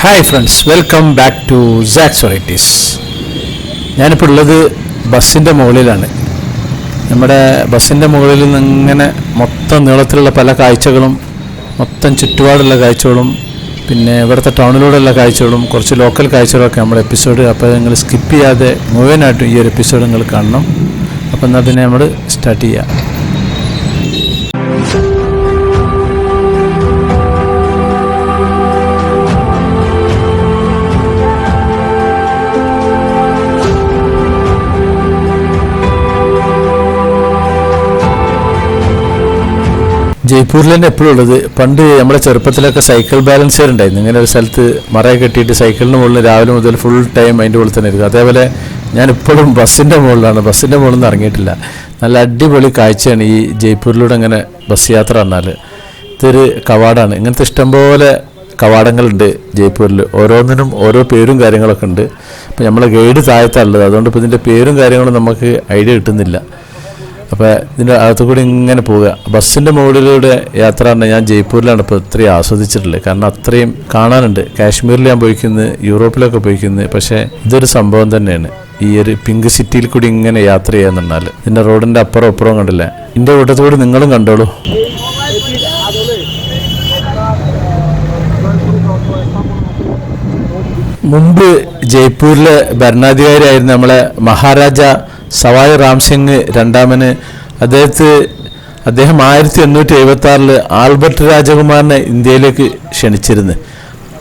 Hi friends welcome back to Saks varieties ഞാനിപ്പോൾ ഉള്ളത് ബസ്സിന്റെ മുകളിലാണ്. നമ്മുടെ ബസ്സിന്റെ മുകളിൽ നിന്ന് ഇങ്ങനെ മൊത്തം നീളത്തിലുള്ള പല കാഴ്ചകളും മൊത്തം ചുറ്റുപാടുള്ള കാഴ്ചകളും പിന്നെ ഇവിടുത്തെ ടൗണിലൂടെയുള്ള കാഴ്ചകളും കുറച്ച് ലോക്കൽ കാഴ്ചകളൊക്കെ നമ്മുടെ എപ്പിസോഡ്. അപ്പോൾ നിങ്ങൾ സ്കിപ്പ് ചെയ്യാതെ മുഴുവനായിട്ടും ഈ ഒരു എപ്പിസോഡ് നിങ്ങൾ കാണണം. അപ്പോൾ എന്നാൽ പിന്നെ നമ്മൾ സ്റ്റാർട്ട് ചെയ്യാം. ജയ്പൂരിൽ തന്നെ എപ്പോഴും ഉള്ളത്. പണ്ട് നമ്മുടെ ചെറുപ്പത്തിലൊക്കെ സൈക്കിൾ ബാലൻസർ ഉണ്ടായിരുന്നു ഇങ്ങനെ ഒരു സ്ഥലത്ത് മറയെ കെട്ടിയിട്ട് സൈക്കിളിന് മുകളിൽ രാവിലെ മുതൽ ഫുൾ ടൈം അതിന്റെ മുകളിൽ തന്നെ ഇരിക്കും അതേപോലെ ഞാൻ ഇപ്പോഴും ബസ്സിന്റെ മുകളിലാണ്. ബസ്സിന്റെ മുകളിൽ നിന്ന് ഇറങ്ങിയിട്ടില്ല. നല്ല അടിപൊളി കാഴ്ചയാണ് ഈ ജയ്പൂരിലൂടെ ഇങ്ങനെ ബസ് യാത്ര വന്നാൽ ഇതൊരു കവാടാണ്. ഇങ്ങനത്തെ ഇഷ്ടംപോലെ കവാടങ്ങളുണ്ട് ജയ്പൂരിൽ ഓരോന്നിനും ഓരോ പേരും കാര്യങ്ങളൊക്കെ ഉണ്ട്. അപ്പോൾ നമ്മളെ ഗൈഡ് താഴത്താണുള്ളത് അതുകൊണ്ട് ഇപ്പോൾ ഇതിന്റെ പേരും കാര്യങ്ങളും നമുക്ക് ഐഡിയ കിട്ടുന്നില്ല. അപ്പോൾ ഇതിന്റെ അകത്തു കൂടി ഇങ്ങനെ പോവുക. ബസ്സിന്റെ മുകളിലൂടെ യാത്ര പറഞ്ഞാൽ ഞാൻ ജയ്പൂരിലാണ് ഇപ്പോൾ ഇത്രയും ആസ്വദിച്ചിട്ടുള്ളത്. കാരണം അത്രയും കാണാനുണ്ട്. കാശ്മീരിൽ ഞാൻ പോയിക്കുന്നത് യൂറോപ്പിലൊക്കെ പോയിക്കുന്നത് പക്ഷേ ഇതൊരു സംഭവം തന്നെയാണ്. ഈ ഒരു പിങ്ക് സിറ്റിയിൽ കൂടി ഇങ്ങനെ യാത്ര ചെയ്യാന്ന് പറഞ്ഞാൽ ഇതിന്റെ റോഡിന്റെ അപ്പുറം അപ്പുറം കണ്ടില്ല ഇതിന്റെ കൂട്ടത്തോട് നിങ്ങളും കണ്ടോളൂ. മുമ്പ് ജയ്പൂരിലെ ഭരണാധികാരിയായിരുന്ന നമ്മളെ മഹാരാജ സവായ് റാംസിംഗ് രണ്ടാമന്. അദ്ദേഹത്തെ അദ്ദേഹം ആയിരത്തി എണ്ണൂറ്റി എഴുപത്തി ആറിൽ ആൽബർട്ട് രാജകുമാരനെ ഇന്ത്യയിലേക്ക് ക്ഷണിച്ചിരുന്നു.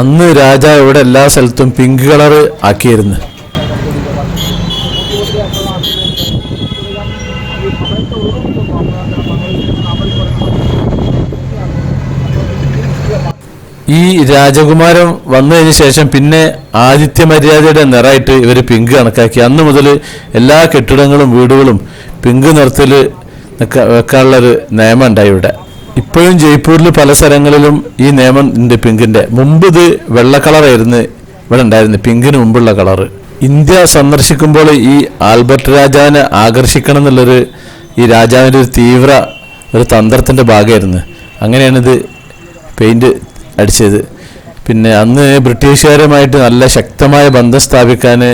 അന്ന് രാജ ഇവിടെ എല്ലാ സ്ഥലത്തും പിങ്ക് കളർ ആക്കിയിരുന്നു. ഈ രാജകുമാരൻ വന്നതിന് ശേഷം പിന്നെ ആദിത്യ മര്യാദയുടെ നിറമായിട്ട് ഇവർ പിങ്ക് കണക്കാക്കി. അന്ന് മുതൽ എല്ലാ കെട്ടിടങ്ങളും വീടുകളും പിങ്ക് നിറത്തിൽ വെക്കാനുള്ളൊരു നിയമം ഉണ്ടായി ഇവിടെ. ഇപ്പോഴും ജയ്പൂരിൽ പല സ്ഥലങ്ങളിലും ഈ നിയമം ഉണ്ട് പിങ്കിന്റെ മുമ്പ് ഇത് വെള്ള കളറായിരുന്നു ഇവിടെ ഉണ്ടായിരുന്നു പിങ്കിന് മുമ്പുള്ള കളറ്. ഇന്ത്യ സന്ദർശിക്കുമ്പോൾ ഈ ആൽബർട്ട് രാജാവിനെ ആകർഷിക്കണം എന്നുള്ളൊരു ഈ രാജാവിന്റെ ഒരു തീവ്ര ഒരു തന്ത്രത്തിന്റെ ഭാഗമായിരുന്നു. അങ്ങനെയാണിത് പെയിന്റ് അടിച്ചത്. പിന്നെ അന്ന് ബ്രിട്ടീഷുകാരുമായിട്ട് നല്ല ശക്തമായ ബന്ധം സ്ഥാപിക്കാൻ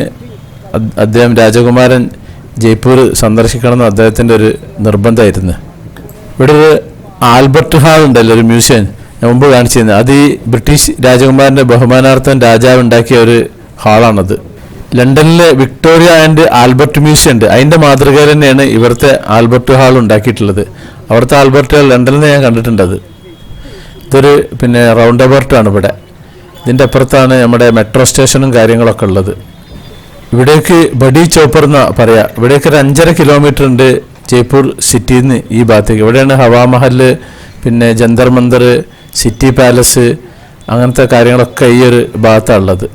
അദ്- അദ്ദേഹം രാജകുമാരൻ ജയ്പൂർ സന്ദർശിക്കണമെന്ന് അദ്ദേഹത്തിന്റെ ഒരു നിർബന്ധമായിരുന്നു. ഇവിടെ ഒരു ആൽബർട്ട് ഹാൾ ഉണ്ടല്ലോ ഒരു മ്യൂസിയം. ഞാൻ മുമ്പ് കാണിച്ചിരുന്നത് അത് ഈ ബ്രിട്ടീഷ് രാജകുമാരന്റെ ബഹുമാനാർത്ഥം രാജാവ് ഉണ്ടാക്കിയ ഒരു ഹാളാണത്. ലണ്ടനിലെ വിക്ടോറിയ ആൻഡ് ആൽബർട്ട് മ്യൂസിയം ഉണ്ട്. അതിന്റെ മാതൃകയിൽ തന്നെയാണ് ഇവിടുത്തെ ആൽബർട്ട് ഹാൾ ഉണ്ടാക്കിയിട്ടുള്ളത്. അവിടുത്തെ ആൽബർട്ട് ഹാൾ ലണ്ടനിൽ ഞാൻ കണ്ടിട്ടുണ്ട് അത്. ഇതൊരു പിന്നെ റൗണ്ട് അബൌട്ടാണ് ഇവിടെ. ഇതിന്റെ അപ്പുറത്താണ് നമ്മുടെ മെട്രോ സ്റ്റേഷനും കാര്യങ്ങളൊക്കെ ഉള്ളത്. ഇവിടേക്ക് ബഡി ചോപ്പർ എന്ന് പറയാം. ഇവിടേക്ക് ഒരു അഞ്ചര കിലോമീറ്റർ ഉണ്ട് ജയ്പൂർ സിറ്റിയിൽ നിന്ന് ഈ ഭാഗത്തേക്ക്. ഇവിടെയാണ് ഹവാമഹൽ പിന്നെ ജന്തർ മന്ദർ സിറ്റി പാലസ് അങ്ങനത്തെ കാര്യങ്ങളൊക്കെ ഈ ഒരു ഭാഗത്താണ് ഉള്ളത്.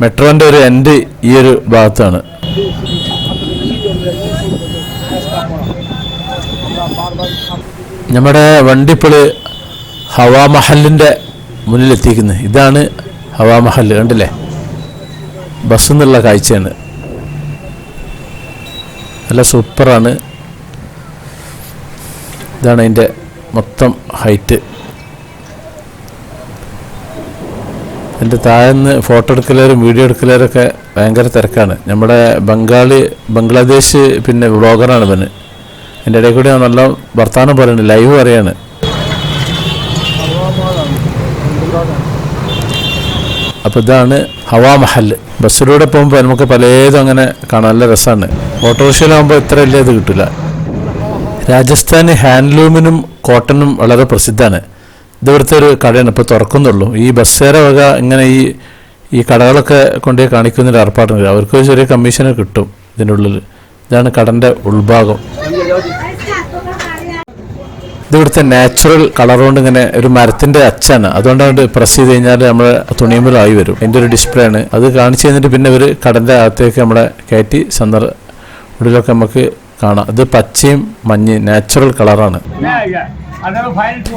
മെട്രോന്റെ ഒരു എൻഡ് ഈ ഒരു ഭാഗത്താണ്. നമ്മുടെ വണ്ടിപ്പോൾ ഹവാമഹലിന്റെ മുന്നിലെത്തിക്കുന്നത്. ഇതാണ് ഹവാമഹൽ കണ്ടില്ലേ? ബസ് എന്നുള്ള കാഴ്ചയാണ്. നല്ല സൂപ്പറാണ്. ഇതാണ് അതിന്റെ മൊത്തം ഹൈറ്റ്. എന്റെ താഴെന്ന് ഫോട്ടോ എടുക്കലും വീഡിയോ എടുക്കലൊക്കെ ഭയങ്കര തിരക്കാണ്. നമ്മുടെ ബംഗാളി ബംഗ്ലാദേശ് പിന്നെ വ്ളോഗറാണ് ഇവന്. എന്റെ ഇടയിൽ കൂടി നല്ല വർത്തമാനം പറയുന്നത് ലൈവ് പറയാണ്. അപ്പോൾ ഇതാണ് ഹവാ മഹൽ ബസ്സിലൂടെ പോകുമ്പോൾ നമുക്ക് പലതും അങ്ങനെ കാണാൻ നല്ല രസമാണ് ഓട്ടോറിക്ഷയിലാകുമ്പോൾ ഇത്ര വലിയ ഇത് കിട്ടില്ല രാജസ്ഥാന് ഹാൻഡ്ലൂമിനും കോട്ടണും വളരെ പ്രസിദ്ധമാണ്. ഇതിവിടുത്തെ ഒരു കടയാണ്. ഇപ്പോൾ തുറക്കുന്നുള്ളൂ. ഈ ബസ്സേറെ വക ഇങ്ങനെ ഈ ഈ കടകളൊക്കെ കൊണ്ടേ കാണിക്കുന്ന ഒരു ഏർപ്പാടുണ്ട്. അവർക്ക് ചെറിയ കമ്മീഷനൊക്കെ കിട്ടും ഇതിനുള്ളിൽ ഇതാണ് കടന്റെ ഉൾഭാഗം. ഇത് ഇവിടുത്തെ നാച്ചുറൽ കളർ കൊണ്ട് ഇങ്ങനെ ഒരു മരത്തിന്റെ അച്ചാണ്. അതുകൊണ്ടാണ് പ്രസ് ചെയ്ത് കഴിഞ്ഞാൽ നമ്മുടെ തുണിയുമ്പോഴായി വരും. എന്റെ ഒരു ഡിസ്പ്ലേ ആണ്. അത് കാണിച്ചു കഴിഞ്ഞിട്ട് പിന്നെ ഒരു കടന്റെ അകത്തേക്ക് നമ്മളെ കയറ്റി സന്ദർ ഉള്ളിലൊക്കെ നമുക്ക് കാണാം. ഇത് പച്ചയും മഞ്ഞ നാച്ചുറൽ കളറാണ്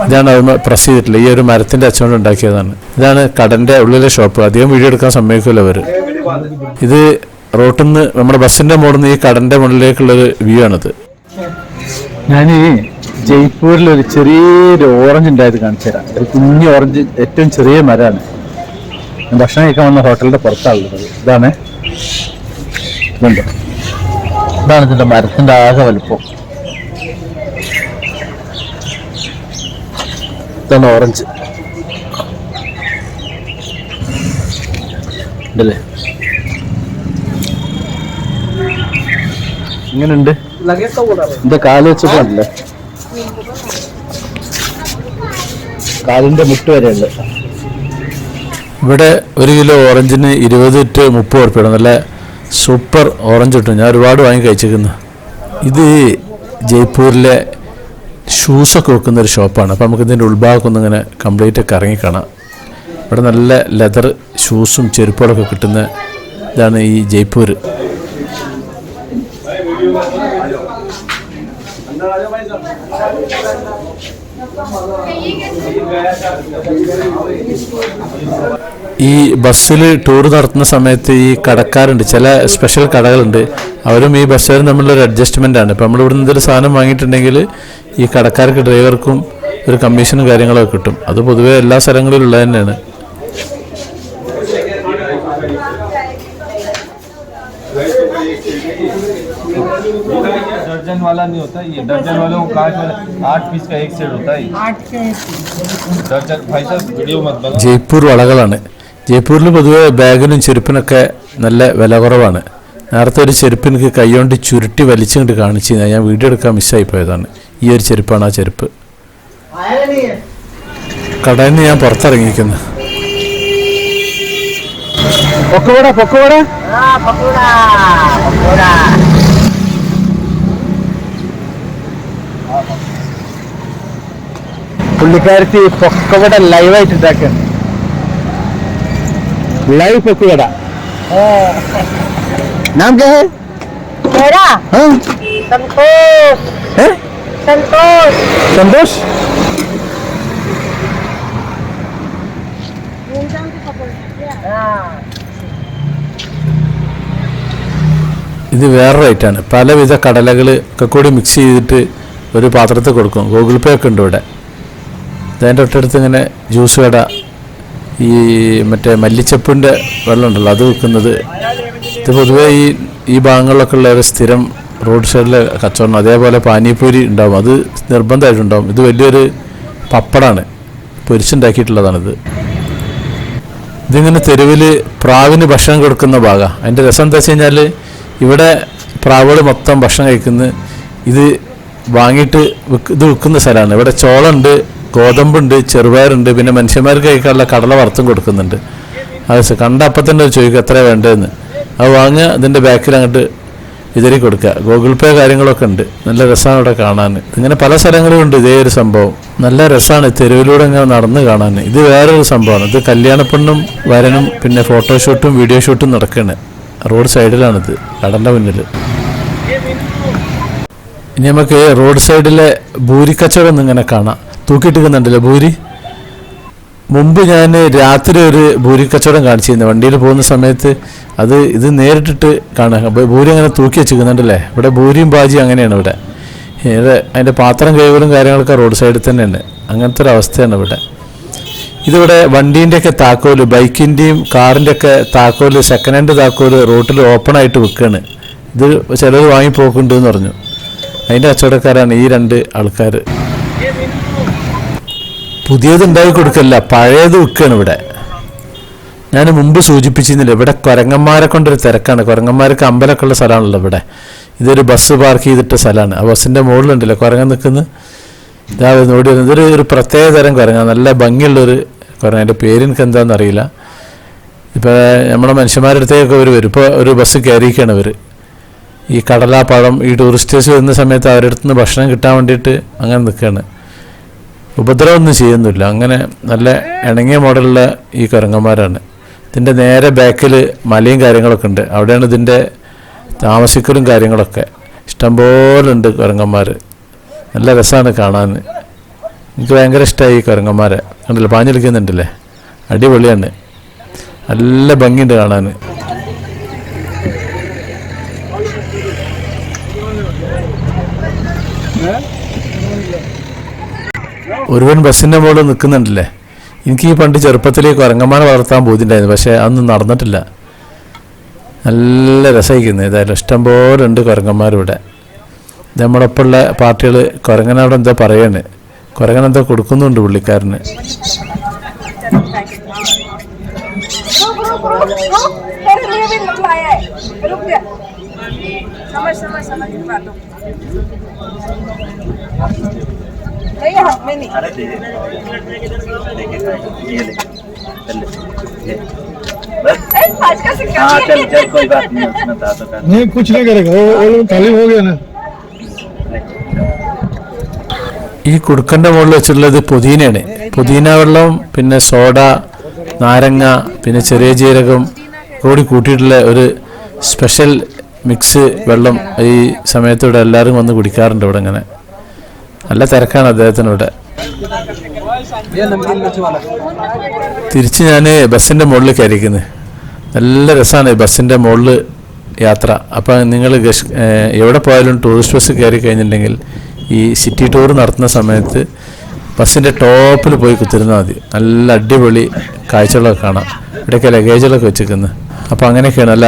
ഇതാണ് അത് പ്രസ് ചെയ്തിട്ടില്ല ഈ ഒരു മരത്തിന്റെ അച്ഛൻ ഉണ്ടാക്കിയതാണ്. ഇതാണ് കടന്റെ ഉള്ളിലെ ഷോപ്പ് അധികം വീഡിയോ എടുക്കാൻ സമ്മതിക്കില്ല അവർ ഇത് റോട്ടിൽ നിന്ന് നമ്മുടെ ബസ്സിന്റെ മുകളിൽ നിന്ന് ഈ കടന്റെ മുകളിലേക്കുള്ളൊരു വ്യൂ ആണിത്. ഞാൻ ജയ്പൂരിൽ ഒരു ചെറിയൊരു ഓറഞ്ച് ഉണ്ടായത് കാണിച്ചു തരാം. ഒരു കുഞ്ഞു ഓറഞ്ച് ഏറ്റവും ചെറിയ മരമാണ്. ഭക്ഷണം കഴിക്കാൻ വന്ന ഹോട്ടലിന്റെ പുറത്താണുള്ളത്. ഇതാണ്. ഇതുണ്ട്. ഇതാണ് ഇതിന്റെ മരത്തിന്റെ ആകെ വലുപ്പം. ഇതാണ് ഓറഞ്ച് ഉണ്ടല്ലേ ഇങ്ങനെയുണ്ട് എന്താ കാൽ കാലിന്റെ മുട്ട് വരെ ഉണ്ട്. ഇവിടെ ഒരു കിലോ ഓറഞ്ചിന് ഇരുപത് ടു മുപ്പത് ഉറുപ്പിയാണ് നല്ല സൂപ്പർ ഓറഞ്ച് കിട്ടും. ഞാൻ ഒരുപാട് വാങ്ങി കഴിച്ചിരിക്കുന്നു. ഇത് ജയ്പൂരിലെ ഷൂസൊക്കെ വെക്കുന്ന ഒരു ഷോപ്പാണ് അപ്പോൾ നമുക്ക് ഇതിന്റെ ഉൾഭാഗമൊക്കെ ഒന്ന് ഇങ്ങനെ കംപ്ലീറ്റ് ഒക്കെ ഇറങ്ങിക്കാണാം ഇവിടെ നല്ല ലെതർ ഷൂസും ചെരുപ്പുകളൊക്കെ കിട്ടുന്ന ഇതാണ് ഈ ജയ്പൂർ. ഈ ബസ്സിൽ ടൂർ നടത്തുന്ന സമയത്ത് ഈ കടക്കാരുണ്ട് ചില സ്പെഷ്യൽ കടകളുണ്ട്. അവരും ഈ ബസ്സുകാരും ഒരു അഡ്ജസ്റ്റ്മെന്റ് ആണ്. ഇപ്പം നമ്മൾ ഇവിടെ നിന്ന് സാധനം വാങ്ങിയിട്ടുണ്ടെങ്കിൽ ഈ കടക്കാർക്ക് ഡ്രൈവർക്കും ഒരു കമ്മീഷനും കാര്യങ്ങളൊക്കെ കിട്ടും. അത് പൊതുവേ എല്ലാ സ്ഥലങ്ങളിലും ഉള്ളത് തന്നെയാണ്. वाला नहीं होता ये दर्जन वालों को कांच वाला आठ पीस का एक सेट होता है आठ के दर्जन भाई साहब वीडियो मत बना ജയ്പൂർ വളകളാണ് ജയ്പൂരിൽ പൊതുവെ ബാഗിനും ചെരുപ്പിനൊക്കെ നല്ല വില കുറവാണ് നേരത്തെ ഒരു ചെരുപ്പ് എനിക്ക് കൈകൊണ്ട് ചുരുട്ടി വലിച്ചുകൊണ്ട് കാണിച്ചു ഞാൻ വീഡിയോ എടുക്കാൻ മിസ്സായി പോയതാണ് ഈ ഒരു ചെരുപ്പാണ് ആ ചെരുപ്പ് आया नहीं है കടയിൽ നിന്ന് ഞാൻ പുറത്തിറങ്ങിയിരിക്കുന്നു പൊക്കോട പൊക്കോട हाँ पकौड़ा पकौड़ा പുള്ളിക്കാരത്തി പൊക്കവട ലൈവായിട്ട് ഉണ്ടാക്കുകയാണ് ലൈവ് പൊക്കവട നാം കേ मेरा संतोष संतोष സന്തോഷ് हाँ ഇത് വേറെ റേറ്റാണ് പലവിധ കടലകൾ ഒക്കെ കൂടി മിക്സ് ചെയ്തിട്ട് ഒരു പാത്രത്തിൽ കൊടുക്കും. ഗൂഗിൾ പേ ഒക്കെ ഉണ്ട് ഇവിടെ. അതിന്റെ തൊട്ടടുത്ത് ഇങ്ങനെ ജ്യൂസ് കട ഈ മറ്റേ മല്ലിച്ചപ്പിന്റെ വെള്ളം ഉണ്ടല്ലോ അത് വിൽക്കുന്നത് ഇത് പൊതുവേ ഈ ഈ ഭാഗങ്ങളിലൊക്കെ ഉള്ള ഒരു സ്ഥിരം റോഡ് സൈഡിലെ കച്ചവടം. അതേപോലെ പാനിപ്പൂരി ഉണ്ടാവും. അത് നിർബന്ധമായിട്ടുണ്ടാവും. ഇത് വലിയൊരു പപ്പടാണ്. പൊരിച്ചുണ്ടാക്കിയിട്ടുള്ളതാണിത്. ഇതിങ്ങനെ തെരുവിൽ പ്രാവിന് ഭക്ഷണം കൊടുക്കുന്ന ഭാഗമാണ് അതിന്റെ രസം എന്താ വെച്ച് കഴിഞ്ഞാൽ ഇവിടെ പ്രാവുകൾ മൊത്തം ഭക്ഷണം കഴിക്കുന്നത് ഇത് വാങ്ങിയിട്ട് ഇത് വിൽക്കുന്ന സ്ഥലമാണ്. ഇവിടെ ചോളുണ്ട് ഗോതമ്പുണ്ട് ചെറുപയറുണ്ട് പിന്നെ മനുഷ്യന്മാർക്ക് കഴിക്കാനുള്ള കടല വറുത്തും കൊടുക്കുന്നുണ്ട്. അത് കണ്ട അപ്പം തന്നെ ചോദിക്കുക എത്ര വേണ്ടതെന്ന്. അത് വാങ്ങുക ഇതിന്റെ ബാക്കിൽ അങ്ങോട്ട് ഇതിരി കൊടുക്കുക. ഗൂഗിൾ പേ കാര്യങ്ങളൊക്കെ ഉണ്ട്. നല്ല രസമാണ് ഇവിടെ കാണാൻ. ഇങ്ങനെ പല സ്ഥലങ്ങളും ഉണ്ട് ഇതേ ഒരു സംഭവം. നല്ല രസമാണ് തെരുവിലൂടെ ഇങ്ങനെ നടന്ന് കാണാൻ. ഇത് വേറൊരു സംഭവമാണ്. ഇത് കല്യാണപ്പെണ്ണും വരനും പിന്നെ ഫോട്ടോഷൂട്ടും വീഡിയോ ഷൂട്ടും നടക്കുകയാണ് റോഡ് സൈഡിലാണിത് കടന്റെ മുന്നിൽ. ഇനി നമുക്ക് റോഡ് സൈഡിലെ ഭൂരി കച്ചവടം ഒന്ന് ഇങ്ങനെ കാണാം. തൂക്കിയിട്ടിരിക്കുന്നുണ്ടല്ലോ ഭൂരി. മുമ്പ് ഞാൻ രാത്രി ഒരു ഭൂരി കച്ചവടം കാണിച്ചിരുന്നു. വണ്ടിയിൽ പോകുന്ന സമയത്ത് അത് ഇത് നേരിട്ടിട്ട് കാണാം. ഭൂരി അങ്ങനെ തൂക്കി വെച്ചിരിക്കുന്നുണ്ടല്ലേ? ഇവിടെ ഭൂരിയും ബാജിയും അങ്ങനെയാണ് ഇവിടെ. ഇവിടെ അതിന്റെ പാത്രം കൈകളും കാര്യങ്ങളൊക്കെ റോഡ് സൈഡിൽ തന്നെയാണ്. അങ്ങനത്തെ ഒരു അവസ്ഥയാണ് ഇവിടെ. ഇതിവിടെ വണ്ടീന്റെയൊക്കെ താക്കോൽ ബൈക്കിന്റെയും കാറിന്റെയൊക്കെ താക്കോൽ സെക്കൻഡ് ഹാൻഡ് താക്കോൽ റോട്ടിൽ ഓപ്പൺ ആയിട്ട് വിൽക്കുകയാണ് ഇത് ചിലർ വാങ്ങിപ്പോക്കുണ്ട് എന്ന് പറഞ്ഞു. അതിന്റെ കച്ചവടക്കാരാണ് ഈ രണ്ട് ആൾക്കാർ പുതിയത് ഉണ്ടാക്കി കൊടുക്കല്ല പഴയത് വിൽക്കുകയാണ് ഇവിടെ. ഞാൻ മുമ്പ് സൂചിപ്പിച്ചിരുന്നില്ല ഇവിടെ കുരങ്ങന്മാരെ കൊണ്ടൊരു തിരക്കാണ്. കുരങ്ങന്മാർക്ക് അമ്പലമൊക്കെ ഉള്ള സ്ഥലമാണല്ലോ ഇവിടെ. ഇതൊരു ബസ് പാർക്ക് ചെയ്തിട്ട സ്ഥലമാണ്. ആ ബസ്സിന്റെ മുകളിലുണ്ടല്ലോ കുരങ്ങൻ നിൽക്കുന്ന. ഇതാ നോടി വരുന്നത്. ഇതൊരു ഒരു പ്രത്യേക തരം കുരങ്ങ നല്ല ഭംഗിയുള്ളൊരു കുരങ്ങ അതിന്റെ പേര് എനിക്ക് എന്താണെന്ന് അറിയില്ല. ഇപ്പോൾ നമ്മുടെ മനുഷ്യന്മാരുടെ അടുത്തേക്കൊക്കെ അവർ വരും. ഇപ്പോൾ ഒരു ബസ് കയറിയിരിക്കുകയാണ് അവർ ഈ കടലാപ്പഴം ഈ ടൂറിസ്റ്റേഴ്സ് വരുന്ന സമയത്ത് അവരുടെ നിന്ന് ഭക്ഷണം കിട്ടാൻ വേണ്ടിയിട്ട് അങ്ങനെ നിൽക്കുകയാണ് ഉപദ്രവമൊന്നും ചെയ്യുന്നില്ല. അങ്ങനെ നല്ല ഇണങ്ങിയ മോഡലുള്ള ഈ കുരങ്ങന്മാരാണ്. ഇതിന്റെ നേരെ ബാക്കിൽ മലയും കാര്യങ്ങളൊക്കെ ഉണ്ട്. അവിടെയാണ് ഇതിന്റെ താമസിക്കലും കാര്യങ്ങളൊക്കെ. ഇഷ്ടംപോലെ ഉണ്ട് കുരങ്ങന്മാർ നല്ല രസമാണ് കാണാൻ. എനിക്ക് ഭയങ്കര ഇഷ്ടമായി ഈ കുരങ്ങന്മാരെ. കണ്ടില്ല? പാഞ്ഞെടുക്കുന്നുണ്ടല്ലേ അടിപൊളിയാണ്. നല്ല ഭംഗിയുണ്ട് കാണാൻ. ഒരുവൻ ബസ്സിൻ്റെ മുകളിൽ നിൽക്കുന്നുണ്ടല്ലേ എനിക്ക് ഈ പണ്ട് ചെറുപ്പത്തിൽ കുരങ്ങന്മാരെ വളർത്താൻ ബോധ്യണ്ടായിരുന്നു പക്ഷേ അതൊന്നും നടന്നിട്ടില്ല നല്ല രസമായിരിക്കുന്നു ഏതായാലും ഇഷ്ടംപോലെ ഉണ്ട് കുരങ്ങന്മാരിവിടെ ഇത് നമ്മുടെ ഒപ്പമുള്ള പാർട്ടികൾ കുരങ്ങനവിടെ എന്തോ പറയാണ് കുരങ്ങൻ എന്തോ കൊടുക്കുന്നുണ്ട് പുള്ളിക്കാരന് रुक रुक रुक रुक तेरे लिए भी निकला है रुक जा समझ समझ समझ की बात नहीं हाथ में नहीं अरे दे ये ले चल ले बस ए, आज का सिक्का हाँ भी चल है। चल कोई बात नहीं उसमें था तो कर नहीं कुछ नहीं करेगा वो वो लोग खाली हो गया ना ഈ കുടുക്കൻ്റെ മുകളിൽ വെച്ചിട്ടുള്ളത് പുതിനയാണ് പുതിന വെള്ളം പിന്നെ സോഡ നാരങ്ങ പിന്നെ ചെറിയ ജീരകം കൂടി കൂട്ടിയിട്ടുള്ള ഒരു സ്പെഷ്യൽ മിക്സ് വെള്ളം ഈ സമയത്ത് ഇവിടെ എല്ലാവരും വന്ന് കുടിക്കാറുണ്ട് ഇവിടെ ഇങ്ങനെ. നല്ല തിരക്കാണ് അദ്ദേഹത്തിന് ഇവിടെ. തിരിച്ച് ഞാൻ ബസ്സിന്റെ മുകളിൽ കയറിക്കുന്നത് നല്ല രസമാണ് ബസ്സിന്റെ മുകളിൽ യാത്ര. അപ്പം നിങ്ങൾ എവിടെ പോയാലും ടൂറിസ്റ്റ് ബസ് കയറി കഴിഞ്ഞിട്ടുണ്ടെങ്കിൽ ഈ സിറ്റി ടൂർ നടത്തുന്ന സമയത്ത് ബസ്സിന്റെ ടോപ്പിൽ പോയി കുത്തിരുന്നാൽ മതി. നല്ല അടിപൊളി കാഴ്ചകളൊക്കെ കാണാം. ഇവിടെയൊക്കെ ലഗേജുകളൊക്കെ വെച്ചിരിക്കുന്നത് അപ്പോൾ അങ്ങനെയൊക്കെയാണ്. നല്ല